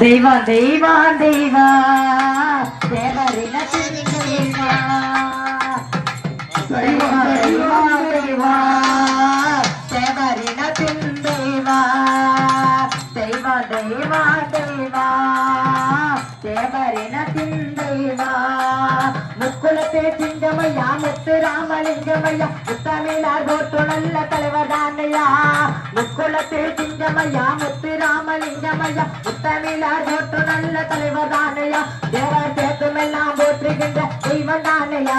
தெய்வா தெய்வா தெய்வா தேவரின தெய்வா தெய்வா தெய்வா தெய்வா தேவரின தெய்வா தெய்வா தெய்வா தெய்வா தேவரின தெய்வா முக்குலத்தே சிங்கமையா முத்து ராமலிங்கமையா முத்தமிழார் போட்டு நல்ல தலைவர் தானையா. முக்குலத்தே சிங்கமையா முத்து ராமலிங்கமையா முத்தமிழார் போட்டு நல்ல தலைவர் தானையா. தேவர் தேத்துமெல்லாம் போற்றுகின்ற தெய்வம் தானையா.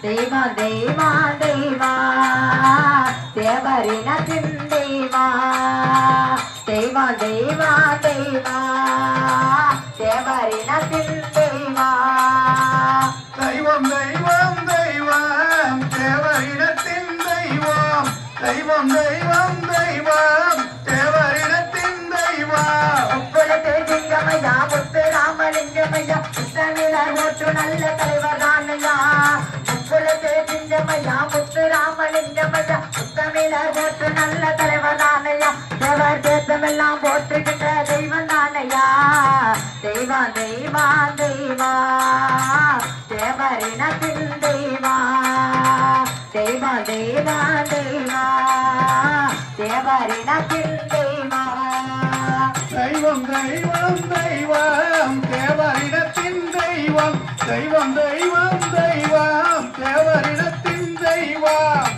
தெய்வா தெய்வா தெய்வா தேவரினத்தின் தெய்வா தெய்வா தெய்வா தெய்வா. தேவரினத்தின் தெய்வா. தெய்வம் தெய்வம் தெய்வம். தேவரிடத்தின் தெய்வம். தெய்வம் தெய்வம் தெய்வம். தேவரிடத்தின் தெய்வம். உங்களுக்கு சிங்கமையா முத்து ராமலிங்கமையா முத்தமிழர் ஓட்டு நல்ல தலைவர் தானையா உங்களுக்கு சிங்கமையா முத்து ராமலிங்கமையா தமிழர் போற்று நல்ல தலைவர் தானையா எவர் தேசமெல்லாம் போற்றுகின்ற தெய்வம் தானையா தெய்வா தெய்வா தெய்வா. தேவரினத்தின் தெய்வா. தெய்வா தெய்வா தெய்வா. தேவரினத்தின் தெய்வா. தெய்வம் தெய்வம் தெய்வம். தேவரிடத்தின் தெய்வம். தெய்வம் தெய்வம் தெய்வம். தேவரிடத்தின் தெய்வம்.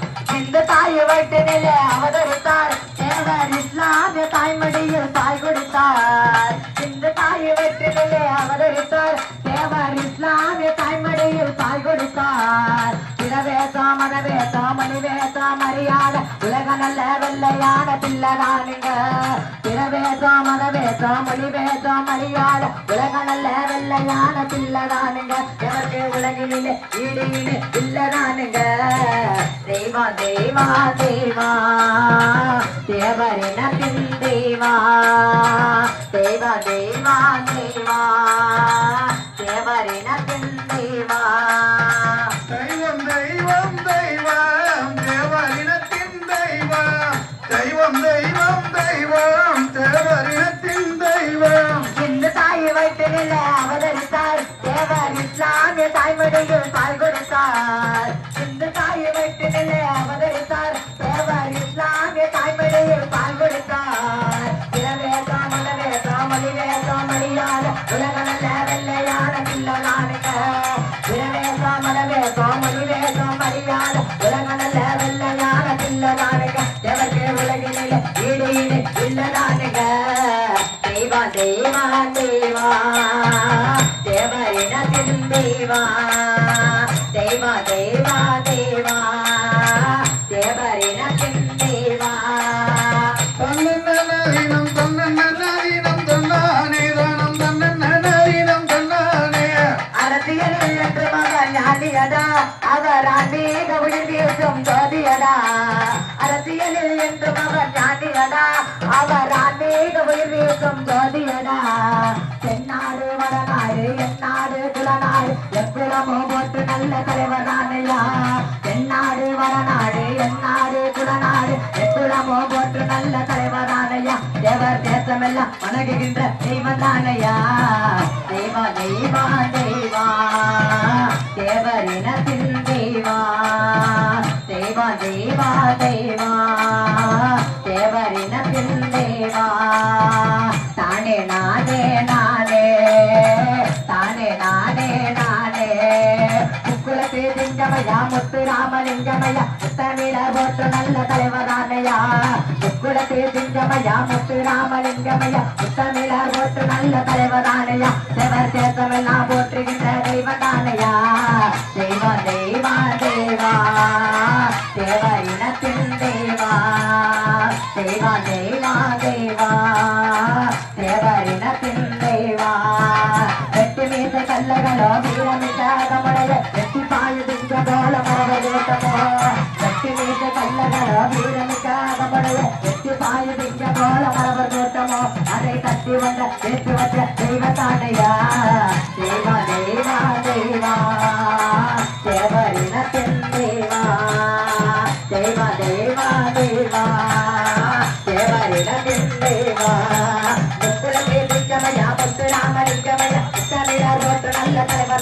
வீட்டினிலே அவதரித்தார். தேவர் இஸ்லாமிய தாய்மடியில் தாய் கொடுத்தார். இந்த தாய் வெற்றிலே அவதரித்தார். தேவர் இஸ்லாமிய தாய்மடியில் தாய் கொடுத்தார். பிறவேசா தாமனவே தாமணிவே மரியாதை. உலக நல்ல வெள்ளையான பிள்ளரானுங்க பிறவேசா மனவேசா மொழிவேசா மரியாதை. உலக நல்ல வெள்ளையான பிள்ளரானுங்க எவருக்கு? உலகினிலே ஈடு ஈடு இல்லதானுங்க தெய்வா தேவா தேவா தேவரினத்தின் தெய்வா. தெய்வா தெய்வா தேவா தேவரினத்தின் தெய்வா. தெய்வம் தெய்வம் தெய்வம். தெய்வம் தெய்வம் தேவரிடத்தின் தெய்வம். இந்த தாய் வயிற்றினில அவதரித்தார். தேவர் இஸ்லாமிய தாய்மொழியில் பால் கொடுத்தார். இந்த தாய் வயிற்றினில அவதரித்தார். தேவர் இஸ்லாமிய தாய்மொழியில் பால் கொடுத்தார். இரவே தாமலவே மொழிவேசா மணியாத உலக நல்ல வெள்ளையான பிள்ளலானுங்க இரவேசா மலவேசா மொழிவேசா மணியாத உலக நல்ல வெள்ளையான பிள்ளலானுங்க எவருக்கு உலகினில ஈடு ஈடு இல்லதானுங்க தேவா தேவா தேவா தேவரினத்தின் தேவா தேவா தேவா தேவா தேவரினத்தின் தேவா தன்னநீனம் தன்னநீனம் தன்னானே தானம். தன்னநீனம் தன்னானே. அரசியலில் என்று மகன் ஞானியடா அவர் ஆன்மீக உயிர் வீசும் ஜோதியடா அரசியலில் என்றும் அவர் ஞானியடா அவர் ஆன்மீக உயிர் வீசும் ஜோதியடா. தென்னாடு வடநாடு என்னாடு குலநாடு எக்குலமோ போட்டு நல்ல தலைவரானையா தென்னாடு வடநாடு என்னாடு குலநாடு எக்குலமோ போட்டு நல்ல தலைவரானையா எவர் தேசமெல்லாம் வணங்குகின்ற தெய்வம் தானையா தெய்வா தெய்வா தெய்வா தேவரினத்தின் தெய்வா ராமலிங்கமையா தமிழ போட்டு நல்ல தலைவரானையா முக்குலத்து சிங்கமையா முத்து ராமலிங்கமையா தமிழ போட்டு நல்ல தலைவரானையா செவர் தேசமெல்லாம் போற்றுகின்ற தெய்வதானையா தெய்வ தெய்வா தேவா தேவ. இனத்தின் தேவா. தேவா தேவா. தேவ இனத்தின் தேவா. வெட்டு மீச கல்லகளோ நல்லவரோ வீரனுக்காக படுவே எட்டி பாய திங்க போல மரவர் கூட்டமோ அதை தட்டி வந்த எட்டு வச்ச தெய்வ தாண்டையா தெய்வா நல்ல தலைவர்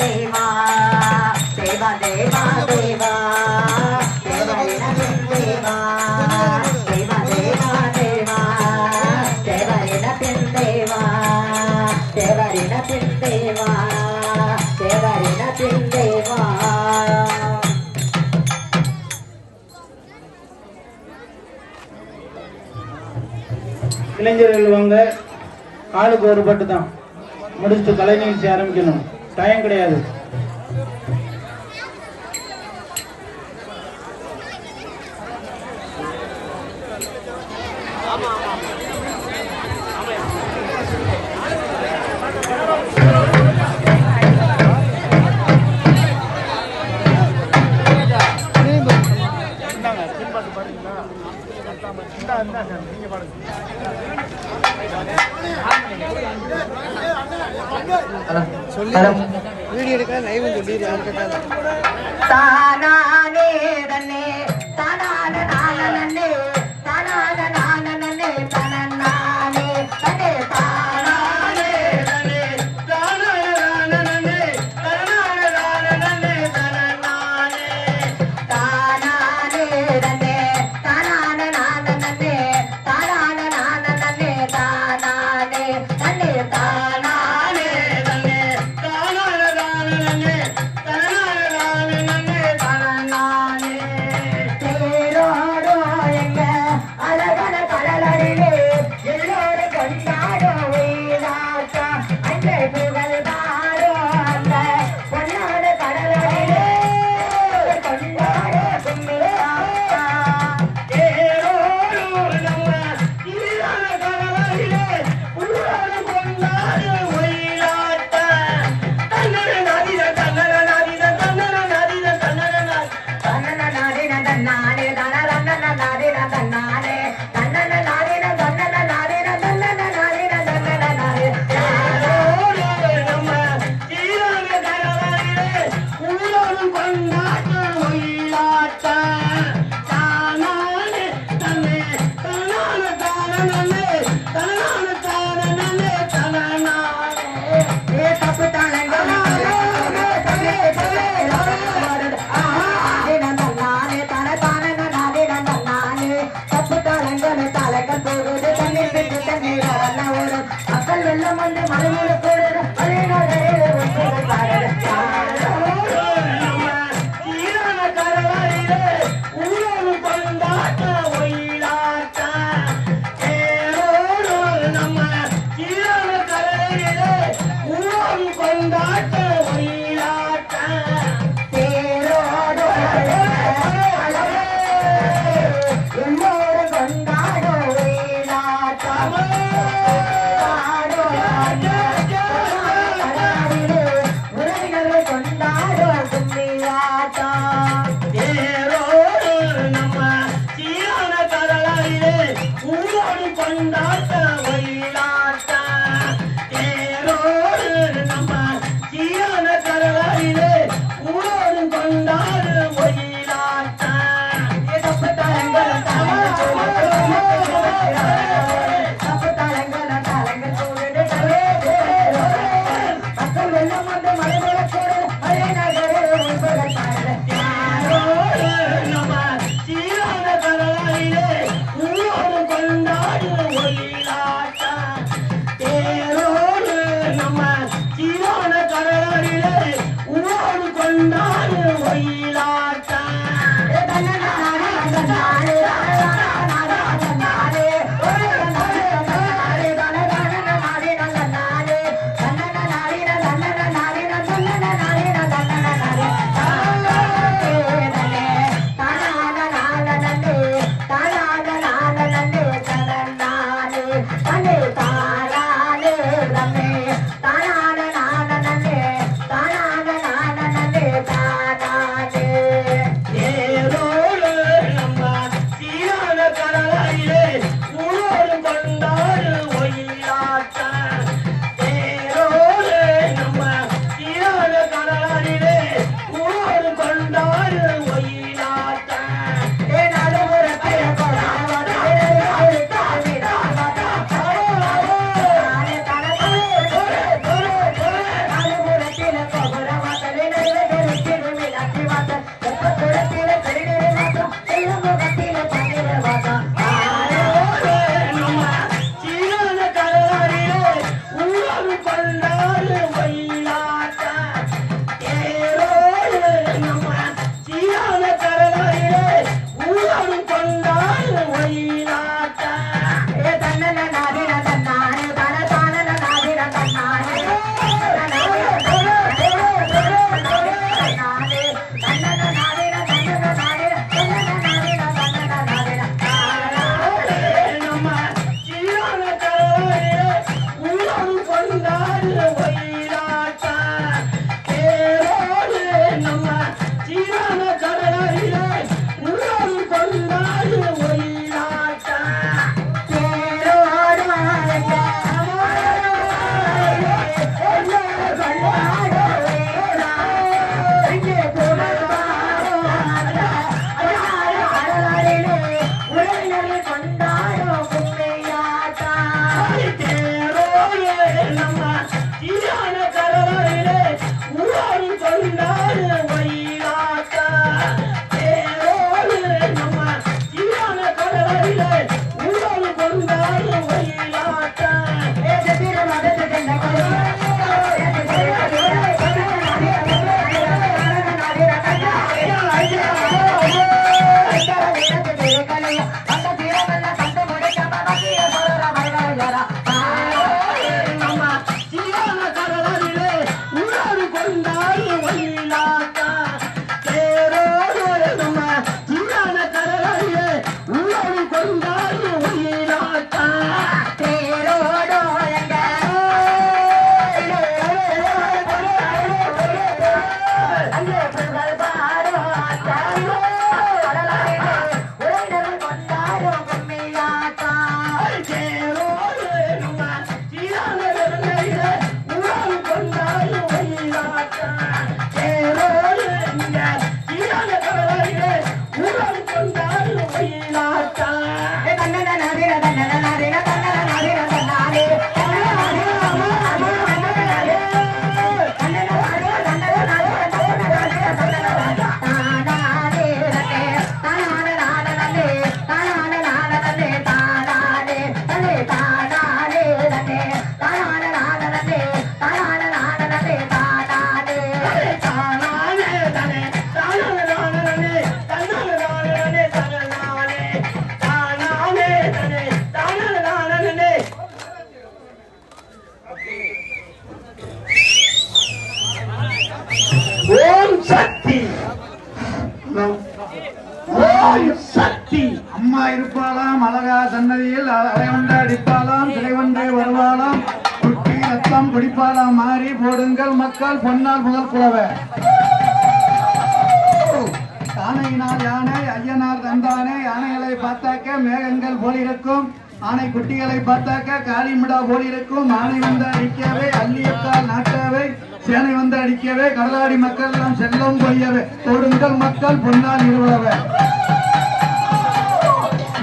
தேவா தேவா தேவா தேவா இளைஞர்கள் வாங்க ஆளுக்கு ஒரு பட்டு தான் முடிச்சுட்டு கலை நிகழ்ச்சி ஆரம்பிக்கணும். தயம் கிடையாது. சொல்லி வீடியோ எடுக்க லைவ் தானானே தானான ஊராடி பந்தாட்ட வைலா குட்டி குடிப்பாளாம். மாறி போடுங்கள் மக்கள் பொன்னால் முதல் குலவை யானையினால் யானை ஐயனார் தந்தானே. யானைகளை பார்த்தாக்க மேகங்கள் போலிருக்கும். ஆனை குட்டிகளை பார்த்தாக்க காளிமிடா போலிருக்கும். ஆனை வந்து அடிக்கவே அள்ளியக்கால் நாட்டவே சேனை வந்து அடிக்கவே கடலாடி மக்கள் எல்லாம் செல்லும் பொய்யவே தொடுங்கள் மக்கள் பொன்னால் நிறுவவே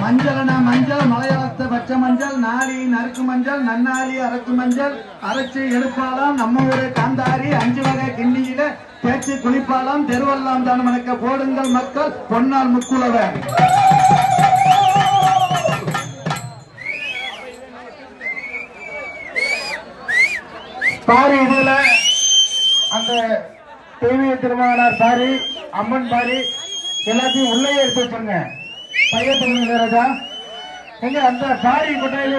மஞ்சள்னா மஞ்சள் மலையாளத்து பச்சை மஞ்சள் நாளி நறுக்கு மஞ்சள் நன்னாளி அரக்கு மஞ்சள் அரைச்சு எடுப்பாலாம் நம்ம ஊரு காந்தாரி அஞ்சு வகை கிண்ணியில தேய்ச்சி குளிப்பாலாம் தெருவெல்லாம் தான் மணக்க போடுங்கள் மக்கள் பொன்னால் முக்குலவ. பாரி இதுல அந்த தேவிய திருமகனார் பாரி அம்மன் பாரி எல்லாத்தையும் உள்ளே எடுத்து வச்சிருங்க. பையன் ராஜா எங்க அந்த பாரி கொட்டையில